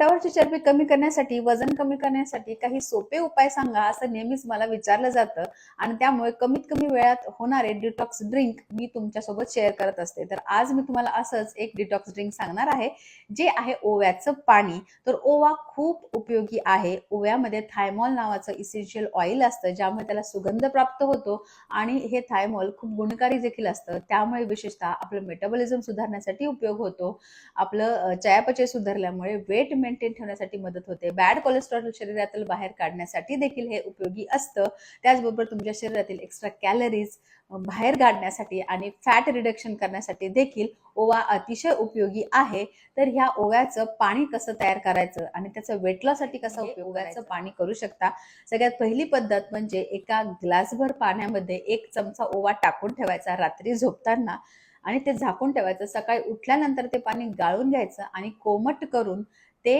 पोटावरची चरबी कमी करण्यासाठी वजन कमी करण्यासाठी काही सोपे उपाय सांगा असं नेहमीच मला विचारलं जातं. आणि त्यामुळे कमीत कमी वेळात होणारे डिटॉक्स ड्रिंक मी तुमच्यासोबत शेअर करत असते. तर आज मी तुम्हाला असंच एक डिटॉक्स ड्रिंक सांगणार आहे जे आहे ओव्याचं पाणी. तर ओवा खूप उपयोगी आहे. ओव्यामध्ये थायमॉल नावाचं इसेन्शियल ऑइल असतं ज्यामुळे त्याला सुगंध प्राप्त होतो. आणि हे थायमॉल खूप गुणकारी देखील असतं. त्यामुळे विशेषतः आपलं मेटाबॉलिझम सुधारण्यासाठी उपयोग होतो. आपलं चयापचय सुधारल्यामुळे वेट मेंटेन ठेवण्यासाठी मदत होते. बॅड कोलेस्ट्रॉल शरीरातील बाहेर काढण्यासाठी देखील हे उपयोगी असतं. त्याचबरोबर तुमच्या शरीरातील एक्स्ट्रा कॅलरीज बाहेर काढण्यासाठी आणि फॅट रिडक्शन करण्यासाठी देखील ओवा अतिशय उपयोगी आहे. तर ह्या ओव्याचं पाणी कसं तयार करायचं आणि त्याचं वेट लॉससाठी कसं उपयोग ओव्याचं पाणी करू शकता. सगळ्यात पहिली पद्धत म्हणजे एका ग्लासभर पाण्यामध्ये एक चमचा ओवा टाकून ठेवायचा रात्री झोपताना आणि ते झाकून ठेवायचं. सकाळी उठल्यानंतर ते पाणी गाळून घ्यायचं आणि कोमट करून